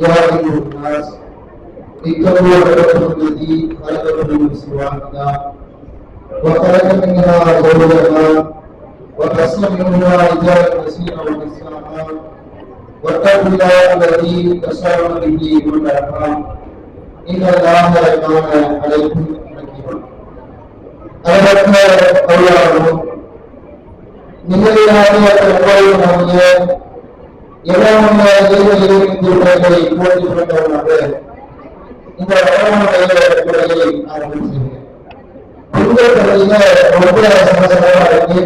يا أيها الناس اتقوا ربكم الذي خلقكم من نفس واحدة وخلق منها زوجها وبث منها رجالا كثيرا ونساء واتقوا الله الذي تساءلون به والأرحام إن الله كان عليكم حكيما أردنا أولاهم من الله يتقون எவ்வளவு திருப்பங்களை போற்றி கொண்டவனாக இந்த வரலாறுடைய பெண்கள் ரொம்ப சமசமாக இருக்கு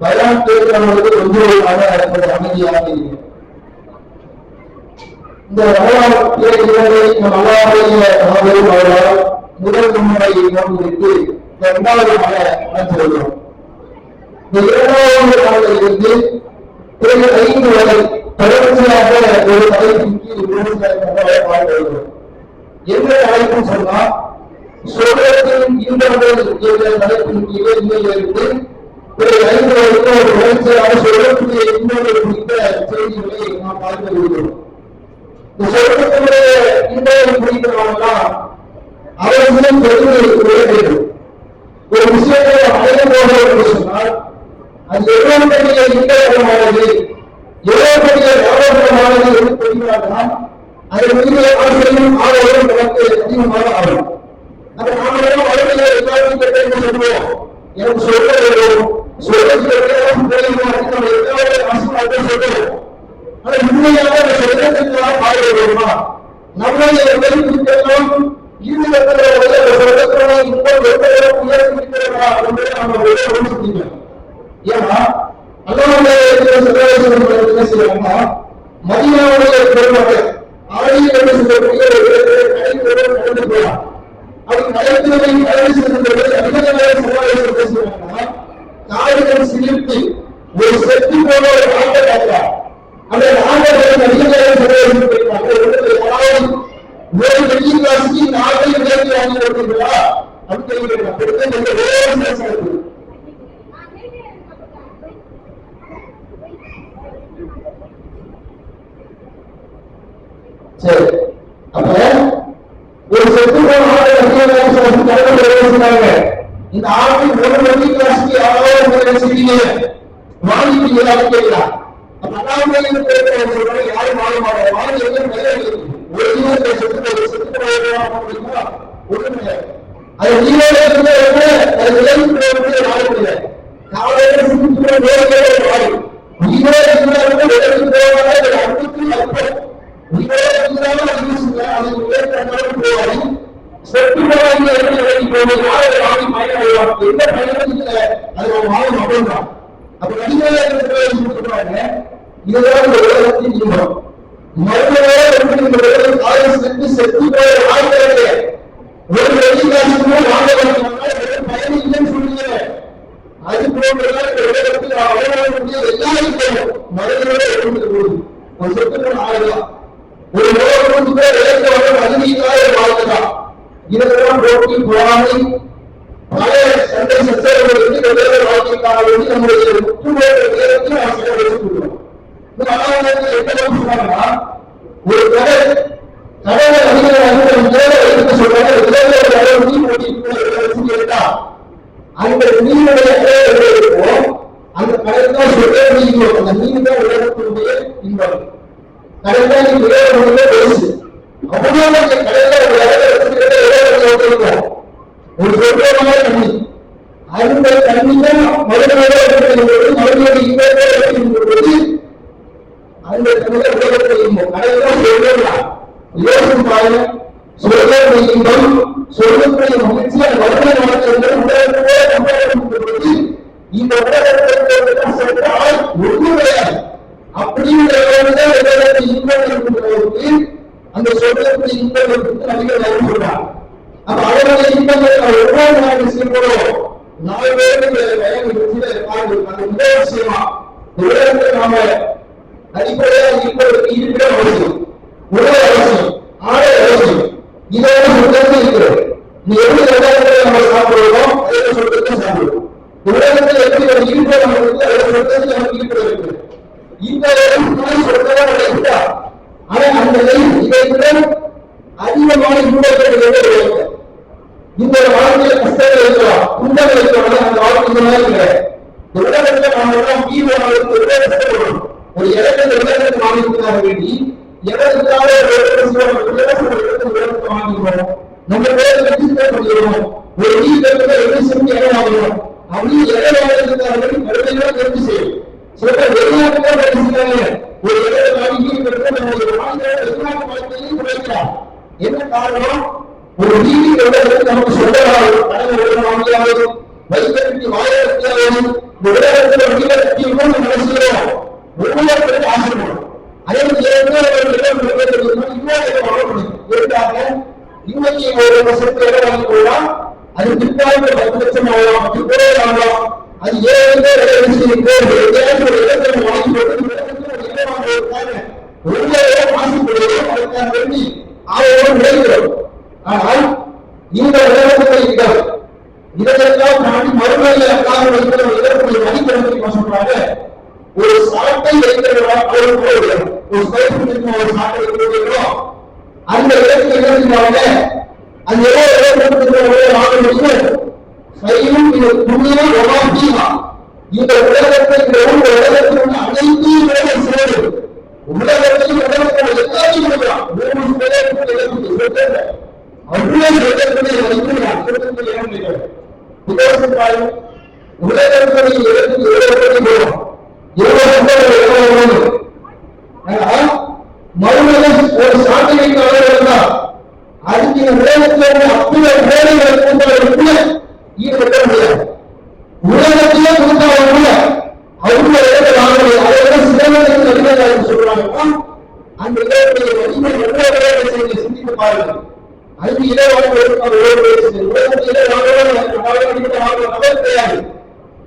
பயம் கேட்கிறவங்களுக்கு ரொம்ப அடிப்படை அமைதியாக இருக்கு இந்த வரலாறு இரவை அவரால் முதல் முறை நோக்கிவிட்டு இரண்டாவது மலை வருகிறோம் இந்த இரண்டாவது நாளில் இருந்து பிறகு ஐந்து வரை தொடர்ச்சியாக ஒரு தலைப்பின் கீழ் விமர்சனமாக என்ன தலைப்பு சொன்னா சொல்றத்தின் இன்பங்கள் என்ற தலைப்பின் கீழே இருந்து ஒரு ஐந்து வரைக்கும் ஒரு தொடர்ச்சியாக சொல்லக்கூடிய இன்பங்கள் குறித்த செய்திகளை நாம் இந்த சொர்க்கத்தினுடைய இன்பங்களை குறிக்கிறவங்கலாம் அவர்களும் பெருமை வேண்டும் ஒரு விஷயத்தை அடைய போகிறோம் சொன்னால் அது எவ்வளவு பெரிய இன்பகரமானது எவ்வளவு பெரிய லாபகரமானது என்று தெரிந்தால்தான் அதன் மீது ஆசையும் ஆர்வமும் நமக்கு அதிகமாக ஆகும். அந்த நாம எல்லாம் வறுமையை எல்லாரும் என்று சொல்லுவோம் எனக்கு சொல்ல வேண்டும். சொல்றதுக்கு எல்லாம் தெரியுமா நம்ம எல்லாரும் ஆசையாக சொல்லுவோம் ஆனா உண்மையாக அந்த சொர்க்கத்திற்காக பாட வேண்டுமா நம்முடைய வெளிப்பிடிக்கலாம் ஈடுபட்டவர்களை சொர்க்கத்தினை இன்னும் எவ்வளவு உயர்த்தி இருக்கிறதா என்பதை நம்ம யோசிக்கணும் ஏன்னா அல்லாவுடைய என்ன மதியாவுடைய பெருமக்கள் ஆடியில் நடந்து போகலாம் அப்படி நடைபெறவை கடந்து செல்லும்போது அதிகமாக சமாளித்து பேசுகிறாங்கன்னா காடுகள் சிலிர்த்து ஒரு செத்து போன ஒரு நாட்டை பார்க்கிறார் அந்த நாட்டை அதிகமாக சமாளித்து போயிருக்காங்க ஒரு வெள்ளி காசுக்கு நாட்டை விலைக்கு வாங்கி வருவீங்களா அப்படின்னு கேட்கிறாங்க இந்த வேறு பேசுறது சரி. அப்ப ஒரு செத்து போன ஆளை கடவுள் பேசுறாங்க இந்த ஆளை ஒரு வெள்ளி காசுக்கு யாராவது உங்களை வச்சிருக்கீங்க வாங்கிட்டீங்களான்னு அப்ப யாரும் வாங்க மாட்டாங்க. வாங்கி ஒரு ஜீவத்தை செத்து செத்து போயிருக்கா ஒண்ணுமில்லை அது ஜீவோட இருந்த அது விளைவிக்கிறவங்க வாழவில்லை காலையில சிந்திக்கிற வேலைகளே வாழி உயிரோட இருந்தாலும் விளைவிக்கு போவாங்க. அது அன்புக்கு அற்பம் உயிரோட அது வேலைக்கு அது ஒரு வாழ மகன்தான் அப்ப கடிதம் இதுதான் இந்த உலகத்தின் இன்பம் மறுமையோட இந்த காலம் சென்று செத்து போய வாழ்க்கை ஒரு வெளிக்காசுமோ வாங்க வேண்டும் இல்லைன்னு சொல்லுங்க அது போன்றதான் இந்த உலகத்தில் அவர்களுடைய எல்லாருக்கும் மனிதனோட ஒரு சொத்துக்கள் ஆகலாம் இதெல்லாம் போட்டி பொறாமை பல சண்டை சச்சரவுகளுக்கு வெவ்வேறு வாழ்க்கைக்காக வேண்டி நம்முடைய ஒற்றுமையோட நேரத்தில் நாம் செலவழித்துள்ளோம் இந்த மகாணத்தில் என்ன சொன்னாங்கன்னா ஒரு கடை கடவுளை அதிகமாக மேலே எடுத்து சொல்றாங்க இளைஞர் கடவுள் நீர் ஓட்டி கேட்டா அந்த நீருடைய அளவு இருக்கும் அந்த கடல் தான் சொல்ற நீர் அந்த நீர் தான் உலகத்தினுடைய இன்பம் கடல் தான் நீங்க உலகத்தினுடைய பெருசு அவ்வளவு அந்த கடல்ல ஒரு அளவு எடுத்துக்கிட்ட உலகத்தில் இருக்கும் ஒரு சொற்பமான தண்ணி அந்த தண்ணி தான் மறுநாள் எடுத்துக்கொள்வது மறுநாள் இன்பத்தை எடுத்துக்கொள்வது அந்த தன்னுடைய உலகத்தை இன்பம் கடல் தான் சொல்றா யோசிக்கும் பாருங்க சொல்லுடைய இன்பம் சொல்லுடைய மகிழ்ச்சி அந்த வருமான வாழ்க்கை உலகத்தோட கம்பேர் இந்த உலகத்தை சென்றால் ஒன்றும் கிடையாது அப்படிங்கிற உலகத்தை இன்பம் இருக்கும்போது அந்த சொல்லக்கூடிய இன்பம் இருக்கு நடிகர் அறிவு சொல்றார் அப்ப அவருடைய இன்பங்கள் ஒவ்வொரு நாள் செய்யப்படும் நாலு பேருக்கு வயது வெற்றியில பாருங்க அந்த முதல் விஷயமா உலகத்தை நாம அடிப்படையா இருக்கிற அவசியம் உணவு அவசியம் ஆடை அவசியம் இதெல்லாம் உலகத்தில் இருக்கிறது நீ எப்படி உலகத்தை நம்ம சாப்பிடுவோம் அதே சொல்றதை சாப்பிடுவோம் உலகத்தில் எப்படி நம்ம இருக்கிற நம்மளுக்கு அதே சொல்றது நமக்கு இருக்கிறது இருக்குது இந்த இடம் சொல்றதா ஆனா அந்த இதை விட அதிகமான இன்பங்கள் இந்த வாழ்க்கையில கஷ்டங்கள் இருக்கலாம். துன்பங்கள் இருக்கலாம். அந்த வாழ்க்கை இல்லை. உலகத்துல நாம எல்லாம் ஒரே கஷ்டப்படும் ஒரு இடத்துல உலகத்தை வாங்கிக்கிறதாக வேண்டி எதற்காக ஒரு இடத்துல வாங்கிக்கிறோம் நம்ம பேரை ரெஜிஸ்டர் பண்ணிடுவோம் ஒரு வீடு இருக்கிற இடம் வாங்குறோம். அப்படி இடம் வாங்குறதுக்காக வேண்டி தெரிஞ்சு செய்யும் சில பேர் வெளிநாட்டுல ஒரு இடத்தை வாங்கி நம்ம வாழ்க்கை வெளிநாட்டு குறைக்கலாம் என்ன காரணம்? ஒரு நீதி எவ்வளவு நமக்கு சொல்லலாம் கடலை எவ்வளவு வாங்கியாவது வைக்கட்டி உலகத்தில் ஒரு வீட கட்டி நம்ம நினைச்சுக்கிறோம் ஒவ்வொருத்தருக்கு இன்னைக்கு ஒரு வருஷத்துக்கு இடம் வாங்கி போடலாம் அது பிற்காலத்துல பத்து லட்சம் ஆகலாம் பிற்போதே ஆகலாம். அது ஏழு இடத்துல வாங்கி போட்டு ஒரு இடம் வேண்டி விளைகிறோம் ஆனால் இந்த உலகத்தில் இடம் இதற்கெல்லாம் தாண்டி மறுமையில காலம் இதற்குரிய மதிப்பிடத்தை சொல்றாங்க. ஒரு சாட்டை வைக்கிறவா ஒரு ஒரு ஸ்கொயர் ஒரு சாட்டை வைக்கிறோம் அந்த இடத்துல என்ன செஞ்சாங்க அந்த எவ்வளவு இடத்துக்கு வாங்க முடியும் கையும் இது புண்ணியம் ரொமாட்டியா இந்த உலகத்தில் இந்த ஊர் உலகத்தில் உள்ள அனைத்தையும் வேலை சேரு உலகத்தையும் உலகத்தில் எல்லாத்தையும் கொடுக்கலாம் மூணு பேருக்கு அவ்வளவு இடத்துல வைக்கிறார் இடத்துல இறங்குகிறார் விதேசம் உலகத்தில் இடத்துக்கு எவ்வளவு போகும் எவ்வளவு ஆனால் ஒரு சாட்டை வைக்க அதுக்கு இந்த உலகத்தில் வேலைகளை கொண்டவர்களுக்கு ஈடுபட முடியாது உலகத்திலே கொடுத்தவங்க அவங்க இடத்தை வாங்க அதை விட சிறந்த சொல்றாங்க அந்த இடத்துடைய வலிமை எவ்வளவு சிந்தித்து பாருங்கள். அதுக்கு இதை கிடையாது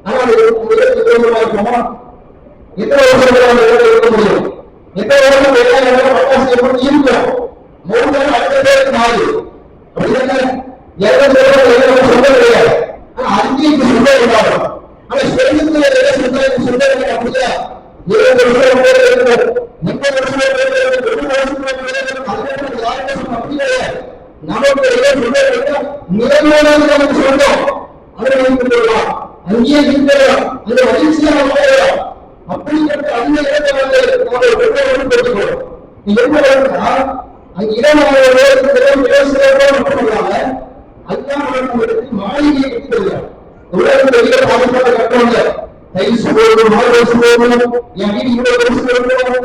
ஆனால் எத்தனை வருஷம் இருக்க முடியும் எத்தனை வருஷம் வெள்ளாயிரம் எப்படி இருக்கும் மூணு நாள் அடுத்த பேருக்கு மாறி அப்படி தானே சொல்ல கிடையாது ஆனா சொல்ல விடாது ஆனா சொர்க்கத்துல எதை சொல்ல அப்படியா இருபது வருஷம் முப்பது வருஷம் பேர் வருஷம் அப்படி கிடையாது நமக்கு எதை நமக்கு சொல்றோம். வைத்துக் கொள்ளலாம் அங்கேயே இருக்கிறோம் அந்த மகிழ்ச்சியாக வாழலாம் அப்படிப்பட்ட அந்த இடத்தை வந்து நம்முடைய பெற்றோர்களும் பெற்றுக்கணும் நீ என்ன அங்க இடமாக பேசுகிறோம் மட்டும் இல்லாம அதுதான் மாளிகையை கட்டுறது உலகத்துல வெளியில பாதுகாப்பு கட்டணும்ல டைல்ஸ் போடணும் மார்பல்ஸ் போடணும் என் வீடு வருஷம் வருஷம்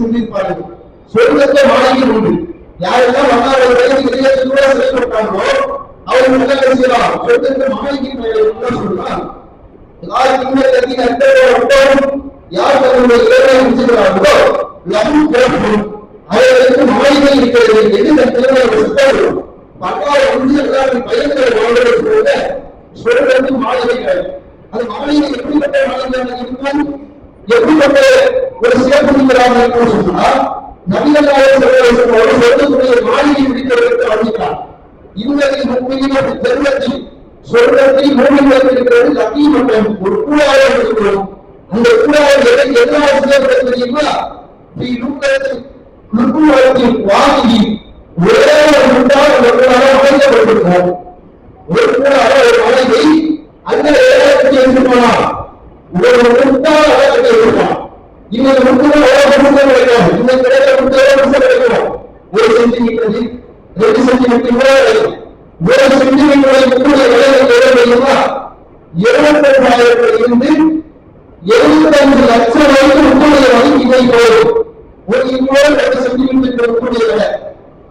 சிந்திப்பார்கள் சொர்க்கத்தை மாளிகை உண்டு யாரெல்லாம் வந்தார்கள் வயது கூட அவர்கள் என்ன செய்யலாம் சொர்க்கத்தை மாளிகை சொல்லலாம் யார் யார் தன்னுடைய இறைவனை முடிச்சுக்கிறார்களோ லகு பிறப்பும் அவர்களுக்கு மாளிகை இருக்கிறது என்று தன் திருமணம் சுத்தம் பக்கால ஒன்றியர்கள் பயன்களை வாழ்வதற்கு கூட சொர்க்கத்தில் மாளிகை அது மாளிகை எப்படிப்பட்ட மாளிகை இருக்கும் எப்படிப்பட்ட ஒரு சிறப்புங்கிறாங்க என்று சொன்னால் நபிகளாக ஒரு சொர்க்கத்துடைய மாளிகை பிடித்தவர்களுக்கு வழங்கினார் இன்னதை முக்கியமான ஜென்மத்தில் சொர்க்கத்தில் மூலிகள் இருக்கிறது லக்கி ஒரு கூடாரம் இருக்கிறோம் அந்த கூடாரம் எதை எதனால் செய்யப்பட்டது தெரியுமா? நீ வாங்கி ஒரே ஒரு நுட்டால் அமைக்கப்பட்டிருக்கும் ஒரு ஒரு மலையை அந்த இடத்துக்கு எடுத்து ஒரு நுட்டால் இடத்துக்கு எடுத்துப்பான் இன்னைக்கு நுட்பம் எவ்வளவு நிமிஷம் கிடைக்கும் இந்த கிடைக்கிற நுட்பம் எவ்வளவு கிடைக்கும் ஒரு சென்டிமீட்டர் ரெண்டு சென்டிமீட்டர் ஒரு சென்டிமீட்டரை முப்பது விலையை எவ்வளவு தெரியுமா? இருபத்தஞ்சாயிரத்தில் இருந்து லட்சம் வரைக்கும் முப்பது வாங்கி இவை போகும் ஒரு இன்னொரு ரெண்டு சென்டிமீட்டர் முப்பது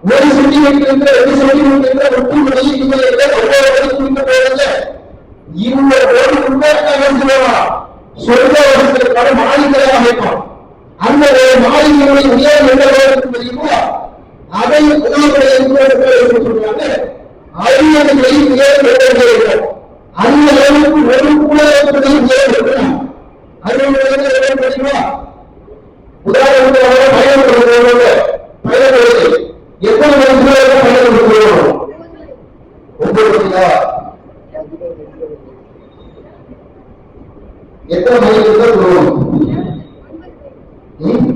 ஒரு சென்டிமீட்டர் ரெண்டு சென்டிமீட்டர் முப்பது விலை ஒவ்வொரு வரைக்கும் இந்த போகல ஒரு முன்னேற்றம் சொல்லலாம் வருஷத்திற்கான மாளிகளை அமைப்பான் அந்த ஒரு மாளிகையுடைய உயரம் எந்த அதை உதவிகளை சொல்றாங்க அறிவியலை உயரம் அந்த அளவுக்கு ஒரு குலத்தையும் அறிவியலை தெரியுமா உதாரணத்துக்கு பயணம் கொடுக்கிறவங்க பயணம் கொடுத்து எத்தனை மணி நேரம் பயணம் கொடுக்கிறோம் ஒன்பது மணியா எத்தனை மணிக்கு இருந்தா தூரம் ம்?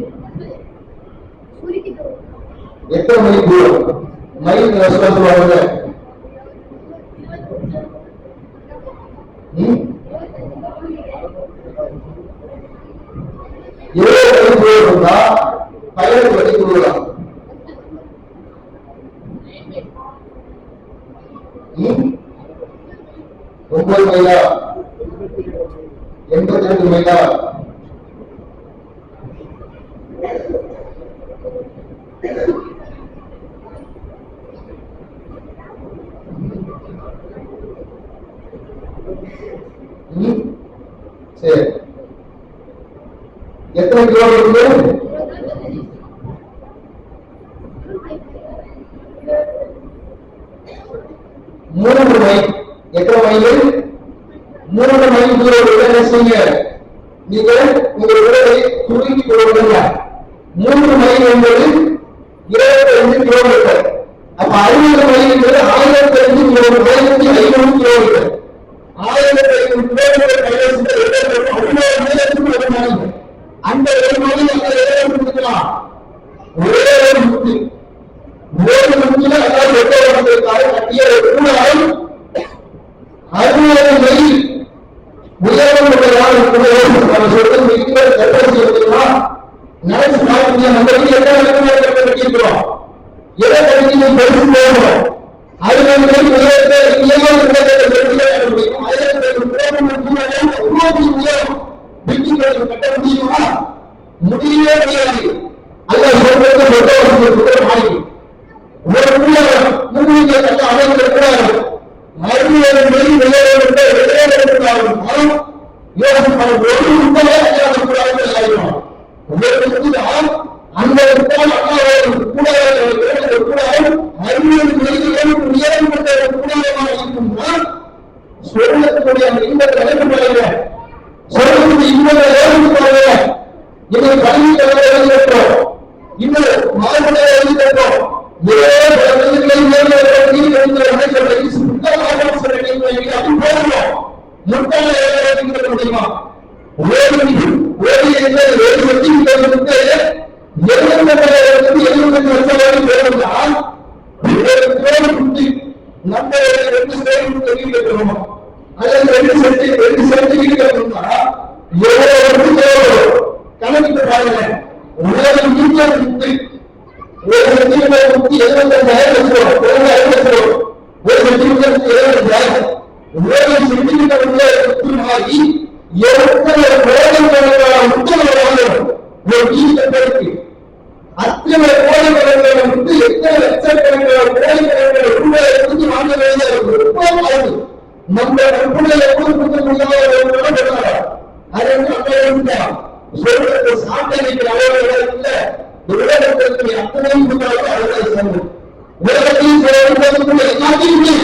எத்தனை மணிக்கு தூரம் மைல் சொல்லுவாங்க ம்? இருபது மணி தூரம் இருந்தா பதினெட்டு மணி தூரம் ம்? ஒன்பது மைலா எண்பத்தி ரெண்டு மைலா சரி. எத்தனை கிலோமீட்டர் மூன்று மைல் எத்தனை மைல் மூன்று மைல் தூரம் என்ன செய்யுங்க நீங்க உங்கள் உடலை சுருக்கி கொள்ளுங்க மூன்று மைல் என்பது இருபத்தி ஐந்து கிலோமீட்டர். அப்ப அறுபது மைல் என்பது ஆயிரத்தி ஐந்து கிலோமீட்டர் ஆயிரத்தி ஐநூறு கிலோமீட்டர் ஆயிரத்தி ஐநூறு கிலோமீட்டர் கைவசத்தில் அவ்வளவு நேரத்துக்கு ஒரு மைல் அந்த ஒரு மைல் அந்த இடம் கொடுக்கலாம் ஒரே ஒரு முத்து மூணு முத்துல அதாவது எட்டு வருஷத்துக்காக கட்டிய ஒரு கூடாரம் அறுபது மைல் உயரம் உள்ளதாக நம்ம சொல்றது இருக்கிற கற்பனை செய்யறதுனா நினைச்சு பார்க்க முடியாது நம்ம வீட்டு எத்தனை இடத்துல கற்பனை கட்டியிருக்கிறோம் எதை கட்டி நீங்க பெருசு போகணும் அறுபது மைல் உயரத்தை இயல்பாக கட்ட முடியும் ஆயிரத்தி ஐநூறு உருவாக்கி உயரம் பில்டிங் கட்ட முடியுமா முடியவே முடியாது அல்ல சொல்றது மொத்த வருஷத்துக்கு மாறி ஒரு கூடாரம் மூலிகை கட்ட அமைக்கிற கூடாரம் மறுபடியும் வெளி வெளியேறுகின்ற வெளியேறுகிறார்கள் யோகம் பண்ண ஒரு உண்மையே அஞ்சாவது கூடாரம் ஆகிடும் உங்களுக்கு தான் அந்த உட்கால் அண்ணாவது கூடாரம் கூடாரம் மறுபடியும் வெளியில் உயரம் கொண்ட ஒரு கூடாரமாக இருக்கும்னா சொல்லக்கூடிய அந்த இன்பத்தை நினைக்கப்படுகிற சொல்லக்கூடிய இன்பத்தை ஏற்பட்டு பாருங்க இதை கல்வி கல்வி எழுதிட்டோம் இன்னும் மாறுபட எழுதிட்டோம் ஏழு குழந்தைகளை மேலே நீர் எழுந்த நினைக்கிற சுத்தமாக சொல்ல நீங்கள் அது போகணும் முட்டாள எழுத முடியுமா ஓடி ஓடி என்பது ஒரு சென்டிமீட்டருக்கு எழுபத்தி எழுபத்தஞ்சு வருஷம் வரை போகணும்னால் ஒரு கோடி குட்டி நம்ம ரெண்டு ஸ்டேட் வெளியில் இருக்கணும் அல்லது ரெண்டு சென்டி ரெண்டு சென்டிமீட்டர் இருக்கணும்னா எவ்வளவு கணக்கிட்டு பாருங்க உலகம் மீட்டர் எழுபத்தஞ்சாயிரம் ஒரு ஐந்து வச்சுருவோம் ஒரு சென்டிமீட்டர் எழுபத்தஞ்சாயிரம் ஒரு சென்டிமீட்டர் உள்ள குட்டி மாறி எத்தனை கோடிக்கணக்கான முட்டைகள் வாங்கணும் ஒரு வீடு கட்டலுக்கு அத்தனை கோடிக்கணக்கான முட்டு எத்தனை லட்சக்கணக்கான கோடிக்கணக்கான ரூபாய் கொடுத்து வாங்க வேண்டியது ரொம்ப ஆகுது நம்ம நண்பர்களை எப்படி கொடுக்க முடியாத அது வந்து அப்ப இருந்தான் சொல்றது சாப்பிட்டு அளவுகள் இல்ல உலகத்திற்கு அத்தனை கொடுத்தாலும் அவர்களை சொல்லும் உலகத்தையும் சொல்லுவதற்குள்ள எல்லாத்தையும்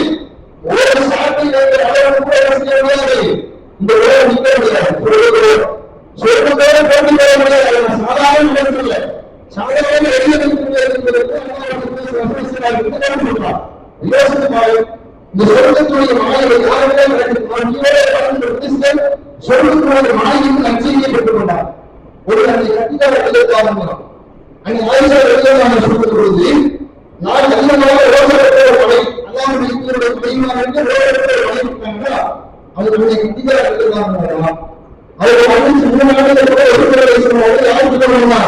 ஒரு சாப்பிட்டு அளவுக்கு கூட செய்ய முடியாது இந்த உலகம் நிற்க முடியாது சொல்லுகிறோம் சொல்றதோட போட்டி போட முடியாது அது சாதாரண உலகம் இல்ல சாதாரண வெளியே சொல்றான் யோசித்து பாரு இந்த சொர்க்கத்துடைய மாயை யாருமே சொர்க்கத்துடைய மாயின் நச்சரியை பெற்றுக் கொண்டார் ஒரு அந்த கட்டிட எழுதாங்க அங்கே ஆயுஷா எழுதாங்க சொல்லும் பொழுது நான் அதிகமாக ரோசப்பட்ட ஒரு மலை அல்லாமல் இருக்கிற கைமாறுக்கு ரோசப்பட்ட ஒரு மலை இருக்காங்க அவர்களுடைய கட்டிட எழுதாங்க அவர் வந்து மூணு நாட்கள் கூட ஒரு யாரும் சொல்ல முடியுமா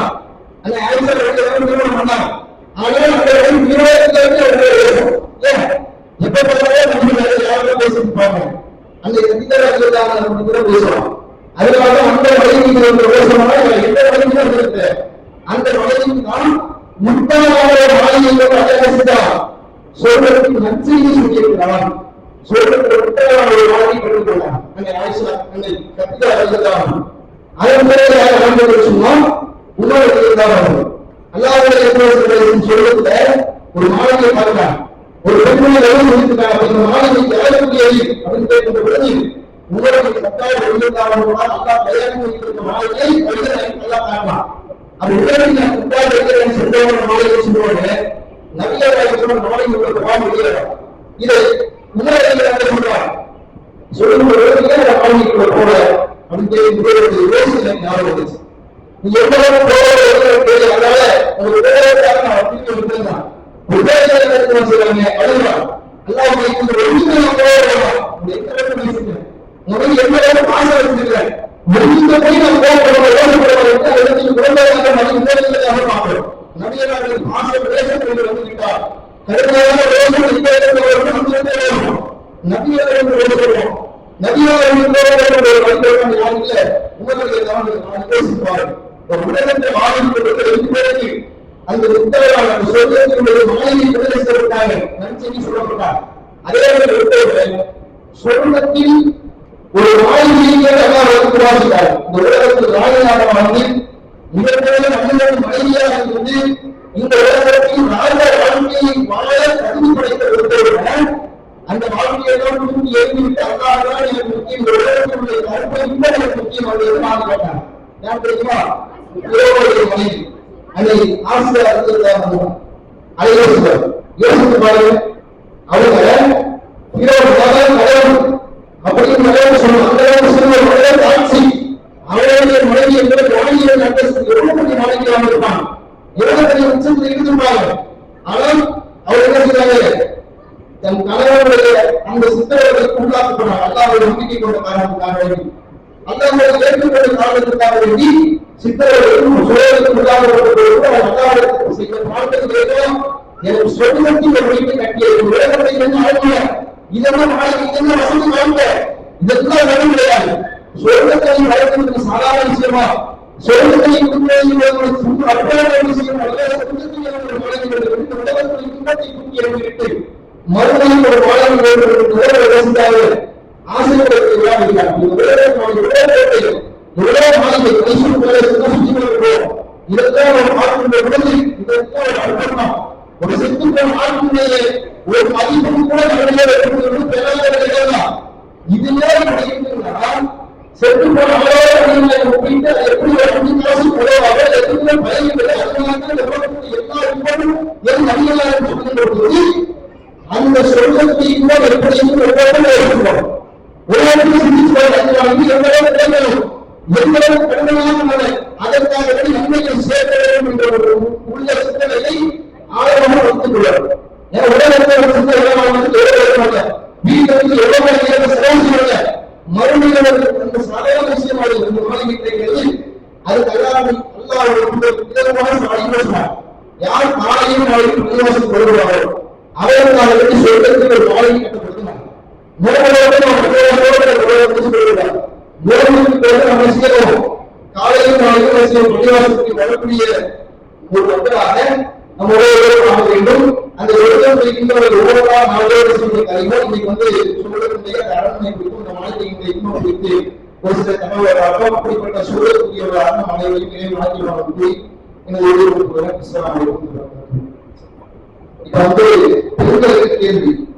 அந்த ஆயுஷா எழுதாங்க சொல்ல ஆனால் அந்த இருபத்தி ஏன்? எப்ப பார்த்தாலும் நம்ம வேற யாரும் பேசிட்டு அந்த கட்டிட கூட பேசுறோம் அதனால அந்த வழிக்கு ஒரு எந்த வழிக்கு இருக்கு அந்த வழிக்கு தான் முட்டாளான மாலையை அடையாளம் சொல்றதுக்கு நன்றியை சொல்லியிருக்கிறான் சொல்றதுக்கு முட்டாளான ஒரு மாலை பெற்றுக்கொள்ளலாம் அந்த ஆயுஷா அந்த கட்டிட அதன் பிறகு யார் ஆண்டு சொன்னா உணவு எழுதாங்க அல்லாவுடைய சொல்றதுல ஒரு மாளிகை பார்க்கலாம் ஒரு பெண்மணி எவ்வளவு முடித்துட்டாங்க இந்த மாளிகை எவ்வளவு அப்படின்னு கேட்கின்ற பொழுது உங்களுக்கு கட்டாயம் எழுதியிருந்தாலும் அல்லா தயாரித்து வைத்திருக்க மாளிகை எழுத நல்லா காணலாம் அப்படி உடனே நான் கட்டாயம் எழுதுறேன் சொல்றவங்க மாளிகை சொல்லுவாங்க நிறைய உங்களுக்கு வாங்க இதை உணர்வு சொல்றாங்க? சொல்லும் பொழுது வாழ்க்கைக்குள்ள போல. அப்படின்னு சொல்லி யோசிச்சு ஞாபகம் வந்துச்சு. நீ எவ்வளவு போறது அதனால ஒரு உபயோகத்தாக அப்படின்னு விட்டுருந்தான் உபயோகம் செய்வாங்க அழுகிறான் அல்லாஹ் இந்த ஒழுங்கு போகலாம் முதல் எவ்வளவு பாசம் வச்சிருக்கிறேன் முடிந்த போய் நம்ம கோபப்படுவோம் யோசப்படுவோம் இடத்தில் குழந்தையாக மணி உபயோகமாக பார்க்கிறோம் நபியர்கள் பாசம் பேசம் என்று வந்துவிட்டார் கடுமையான யோசனை இந்த இடத்துல வரும் அந்த இடத்துல வரும் நபியர்கள் என்று யோசிக்கிறோம் நபியர்கள் என்று ஒரு வழிபடுறாங்க யாருல உமர்களுக்கு நான் யோசிப்பார் ஒரு உலகத்தை அந்த உத்தரவான அந்த சொர்க்கத்தினுடைய மாலையை விடுதலை செய்யப்பட்டாங்க நன்செய்தி சொல்லப்பட்டார் அதே மாதிரி உத்தரவு சொர்க்கத்தில் ஒரு மாளிகையை அல்லாஹ் வந்து இந்த உலகத்தில் ராணியாக வாழ்ந்து மிகப்பெரிய மனிதன் மனைவியாக இருந்து இந்த உலகத்தில் ராஜ வாழ்க்கையை வாழ தகுதி படைத்த ஒருத்தருடன் அந்த வாழ்க்கையெல்லாம் தூக்கி எறிந்துவிட்டு அல்லாஹ் தான் எனக்கு முக்கியம் இந்த உலகத்தினுடைய கருப்பை இன்னும் எனக்கு முக்கியம் அப்படின்னு நான் கேட்டான் ஏன் தெரியுமா? இறைவனுடைய மனைவி அதை ஆசிரியர் அறிஞர் யோசித்து பாருங்க அவங்க இரவு கடவுள் அப்படின்னு கடவுள் சொல்லுவாங்க கடவுள் சொல்லுவார் கடவுள் அவருடைய மனைவி என்பது ராணியின் அந்தஸ்து எவ்வளவு பெரிய நாளைக்கு இருப்பான் எவ்வளவு பெரிய உச்சத்தில் இருந்திருப்பாங்க ஆனால் அவர் என்ன செய்றாங்க தன் கணவனுடைய அந்த சித்தர்களுக்கு உள்ளாக்கப்பட்டார் அல்லாஹ்வுடைய நம்பிக்கை கொண்ட காரணத்துக்காக வேண்டி. அல்லாஹ்வுடைய ஏற்றுக்கொண்ட காரணத்துக்காக வேண்டி சித்தர்களுக்கும் சோழர்களுக்கும் உள்ளாக்கப்பட்டவர்களுக்கும் அவர் அல்லாஹ்வுக்கு செய்த வாழ்க்கை ஏதோ எனக்கு சொர்க்கத்தில் ஒரு வீட்டை கட்டிய ஒரு உலகத்தை என்ன ஆளுங்க இதெல்லாம் வாழ்க்கை இதெல்லாம் வசதி வாழ்க்கை இதெல்லாம் வரும் கிடையாது சொர்க்கத்தை வளர்க்கிறது சாதாரண விஷயமா சொர்க்கத்தை கொடுக்கிறது அற்புதமான விஷயம் அல்ல சொர்க்கத்தில் ஒரு மனிதர்கள் இந்த உலகத்தில் இன்பத்தை தூக்கி எறிந்துவிட்டு மறுபடியும் ஒரு வாழ்க்கை வேண்டும் யோசித்தாரு ஆசிரியர்களுக்கு விழா வைக்கிறார் இந்த உலகத்தை உலகத்தை உலக மாளிகை மைசூர் போல சுற்றி கொள்கிறோம் இதெல்லாம் ஒரு பார்க்கின்ற விடுதலை இதெல்லாம் ஒரு அற்புதம் ஒரு செத்துக்கள் ஆட்சியுடைய ஒரு மதிப்பும் கூட நம்முடைய இதுவே கிடைக்கின்றன செத்து போன ஒப்பிட்டு எப்படி ஒரு காசு குறைவாக எதுவுமே பயனில்லை அதனால எல்லா உண்மையும் என் நடிகளாக சொல்லுகின்ற அந்த சொல்வதற்கு இன்னும் எப்படியும் ஒவ்வொரு இருக்கிறோம் ஒவ்வொரு சிந்திச்சு எவ்வளவு எவ்வளவு கடுமையான அதற்காக வேண்டி நன்மைகள் சேர்க்க வேண்டும் என்ற ஒரு உள்ள சிந்தனையை ஆழமாக ஒத்துக்கொள்ளும் ஏன்னா உலகத்தில் ஒரு சிந்தனை வந்து எவ்வளவு வீட்டுல இருந்து எவ்வளவு நேரம் செலவு செய்யல மறுமையில் அந்த சாதாரண விஷயமாக இந்த மாளிகை கிடைக்கிறது அது கல்யாணம் அல்லாஹ் விதமான சாலிவாசம் யார் காலையும் நாளைக்கு பள்ளிவாசம் கொள்கிறாரோ அவர்களுக்காக ஒரு நம்ம செய்யணும் காலையில் நாளைக்கு பள்ளிவாசத்துக்கு வரக்கூடிய ஒரு மக்களாக நம்ம ஆக வேண்டும். அந்த ஒருவர் இருக்கின்ற நாளோடு இன்னைக்கு வந்து சொல்வதற்குரிய அரண்மனை குறித்து இந்த மாநில இந்த இன்னும் குறித்து ஒரு சில தமிழர்களாக அப்படிப்பட்ட சூழலுக்குரிய நம் அனைவரையும் நினைவு மாற்றி வாழ்ந்து எனது ஒவ்வொரு இஸ்லாம் இப்ப வந்து பெண்களுக்கு கேள்வி.